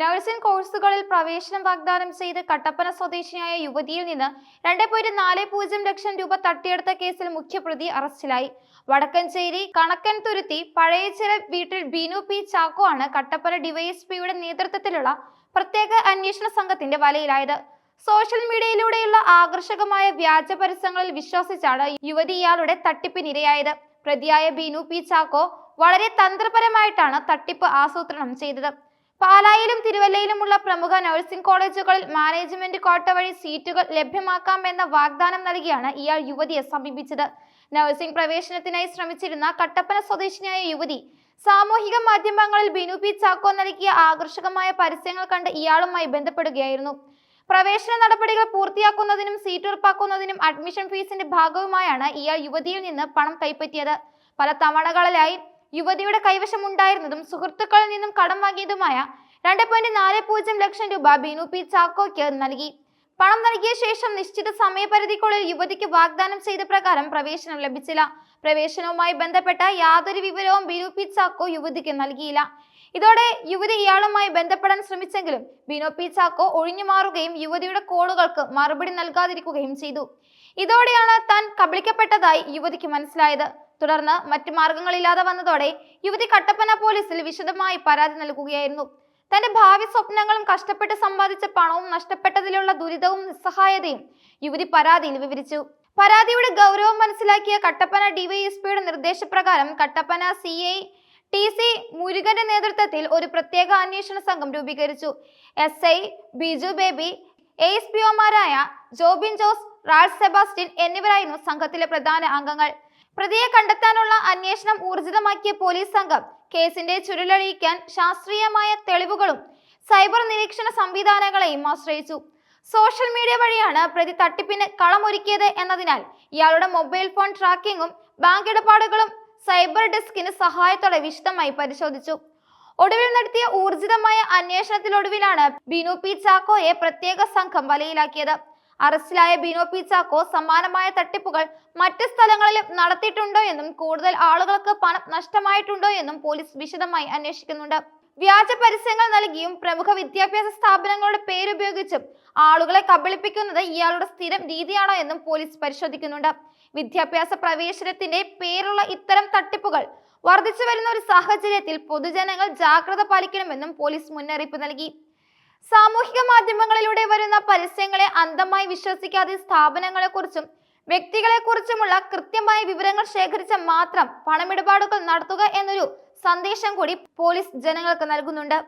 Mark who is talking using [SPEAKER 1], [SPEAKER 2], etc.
[SPEAKER 1] Nursing കോഴ്സുകളിൽ പ്രവേശനം വാഗ്ദാനം ചെയ്ത് കട്ടപ്പന സ്വദേശിയായ യുവതിയിൽ നിന്ന് രണ്ട് പോയിന്റ് നാല് പൂജ്യം ലക്ഷം രൂപ തട്ടിയെടുത്ത കേസിൽ മുഖ്യപ്രതി അറസ്റ്റിലായി. വടക്കഞ്ചേരി കണക്കൻ തുരുത്തി പഴയച്ചിറ വീട്ടിൽ ബിനു പി ചാക്കോ ആണ് കട്ടപ്പന ഡിവൈഎസ്പിയുടെ നേതൃത്വത്തിലുള്ള പ്രത്യേക അന്വേഷണ സംഘത്തിന്റെ വലയിലായത്. സോഷ്യൽ മീഡിയയിലൂടെയുള്ള ആകർഷകമായ വ്യാജ പരസ്യങ്ങളിൽ വിശ്വസിച്ചാണ് യുവതി ഇയാളുടെ തട്ടിപ്പിനിരയായത്. പ്രതിയായ ബിനു പി ചാക്കോ വളരെ തന്ത്രപരമായിട്ടാണ് തട്ടിപ്പ് ആസൂത്രണം ചെയ്തത്. പാലായിലും തിരുവല്ലയിലുമുള്ള പ്രമുഖ നഴ്സിംഗ് കോളേജുകളിൽ മാനേജ്മെന്റ് കോട്ട വഴി സീറ്റുകൾ ലഭ്യമാക്കാമെന്ന വാഗ്ദാനം നൽകിയാണ് ഇയാൾ യുവതിയെ സമീപിച്ചത്. നഴ്സിംഗ് പ്രവേശനത്തിനായി ശ്രമിച്ചിരുന്ന കട്ടപ്പന സ്വദേശിനിയായ യുവതി സാമൂഹിക മാധ്യമങ്ങളിൽ ബിനു പി ചാക്കോ നൽകിയ ആകർഷകമായ പരസ്യങ്ങൾ കണ്ട് ഇയാളുമായി ബന്ധപ്പെടുകയായിരുന്നു. പ്രവേശന നടപടികൾ പൂർത്തിയാക്കുന്നതിനും സീറ്റ് ഉറപ്പാക്കുന്നതിനും അഡ്മിഷൻ ഫീസിന്റെ ഭാഗവുമായാണ് ഇയാൾ യുവതിയിൽ നിന്ന് പണം കൈപ്പറ്റിയത്. പല തവണകളിലായി യുവതിയുടെ കൈവശമുണ്ടായിരുന്നതും സുഹൃത്തുക്കളിൽ നിന്നും കടം വാങ്ങിയതുമായ രണ്ട് പോയിന്റ് നാല് പൂജ്യം ലക്ഷം രൂപ ബിനു പി ചാക്കോയ്ക്ക് നൽകി. പണം നൽകിയ ശേഷം നിശ്ചിത സമയപരിധിക്കുള്ളിൽ യുവതിക്ക് വാഗ്ദാനം ചെയ്ത പ്രകാരം പ്രവേശനം ലഭിച്ചില്ല. പ്രവേശനവുമായി ബന്ധപ്പെട്ട യാതൊരു വിവരവും ബിനു പി ചാക്കോ യുവതിക്ക് നൽകിയില്ല. ഇതോടെ യുവതി ഇയാളുമായി ബന്ധപ്പെടാൻ ശ്രമിച്ചെങ്കിലും ബിനോ പി ചാക്കോ ഒഴിഞ്ഞു മാറുകയും യുവതിയുടെ കോളുകൾക്ക് മറുപടി നൽകാതിരിക്കുകയും ചെയ്തു. ഇതോടെയാണ് താൻ കബളിക്കപ്പെട്ടതായി യുവതിക്ക് മനസ്സിലായത്. തുടർന്ന് മറ്റു മാർഗങ്ങളില്ലാതെ വന്നതോടെ യുവതി കട്ടപ്പന പോലീസിൽ വിശദമായി പരാതി നൽകുകയായിരുന്നു. തന്റെ ഭാവി സ്വപ്നങ്ങളും കഷ്ടപ്പെട്ട് സമ്പാദിച്ച പണവും നഷ്ടപ്പെട്ടതിലുള്ള ദുരിതവും നിസ്സഹായതയും യുവതി പരാതിയിൽ വിവരിച്ചു. പരാതിയുടെ ഗൗരവം മനസ്സിലാക്കിയ കട്ടപ്പന ഡിവൈഎസ്പിയുടെ നിർദ്ദേശപ്രകാരം കട്ടപ്പന സി ടി സി മുരുകന്റെ നേതൃത്വത്തിൽ ഒരു പ്രത്യേക അന്വേഷണ സംഘം രൂപീകരിച്ചു. S I Biju Baby S P ഒമാരായ Jobin Jose റാൾ സെബാസ്റ്റ്യൻ എന്നിവരായിരുന്നു സംഘത്തിലെ പ്രധാന അംഗങ്ങൾ. പ്രതിയെ കണ്ടെത്താനുള്ള അന്വേഷണം ഊർജിതമാക്കിയ പോലീസ് സംഘം കേസിന്റെ ചുരുളഴിക്കാൻ ശാസ്ത്രീയമായ തെളിവുകളും സൈബർ നിരീക്ഷണ സംവിധാനങ്ങളെയും ആശ്രയിച്ചു. സോഷ്യൽ മീഡിയ വഴിയാണ് പ്രതി തട്ടിപ്പിന് കളമൊരുക്കിയത് എന്നതിനാൽ ഇയാളുടെ മൊബൈൽ ഫോൺ ട്രാക്കിങ്ങും ബാങ്ക് ഇടപാടുകളും സൈബർ ഡെസ്കിന് സഹായത്തോടെ വിശദമായി പരിശോധിച്ചു. ഒടുവിൽ നടത്തിയ ഊർജിതമായ അന്വേഷണത്തിലൊടുവിലാണ് ബിനു പി ചാക്കോയെ പ്രത്യേക സംഘം വലയിലാക്കിയത്. അറസ്റ്റിലായ ബിനോ പി ചാക്കോ സമാനമായ തട്ടിപ്പുകൾ മറ്റ് സ്ഥലങ്ങളിലും നടത്തിയിട്ടുണ്ടോ എന്നും കൂടുതൽ ആളുകൾക്ക് പണം നഷ്ടമായിട്ടുണ്ടോ എന്നും പോലീസ് വിശദമായി അന്വേഷിക്കുന്നുണ്ട്. വ്യാജ പരസ്യങ്ങൾ നൽകിയും പ്രമുഖ വിദ്യാഭ്യാസ സ്ഥാപനങ്ങളുടെ പേരുപയോഗിച്ചും ആളുകളെ കബളിപ്പിക്കുന്നത് ഇയാളുടെ സ്ഥിരം രീതിയാണോ എന്നും പോലീസ് പരിശോധിക്കുന്നുണ്ട്. വിദ്യാഭ്യാസ പ്രവേശനത്തിന്റെ പേരുള്ള ഇത്തരം തട്ടിപ്പുകൾ വർദ്ധിച്ചു വരുന്ന ഒരു സാഹചര്യത്തിൽ പൊതുജനങ്ങൾ ജാഗ്രത പാലിക്കണമെന്നും പോലീസ് മുന്നറിയിപ്പ് നൽകി. സാമൂഹിക മാധ്യമങ്ങളിലൂടെ വരുന്ന പരസ്യങ്ങളെ അന്ധമായി വിശ്വസിക്കാതെ സ്ഥാപനങ്ങളെക്കുറിച്ചും വ്യക്തികളെക്കുറിച്ചുമുള്ള കൃത്യമായ വിവരങ്ങൾ ശേഖരിച്ച മാത്രം പണമിടപാടുകൾ നടത്തുക എന്നൊരു സന്ദേശം കൂടി പോലീസ് ജനങ്ങൾക്ക് നൽകുന്നുണ്ട്.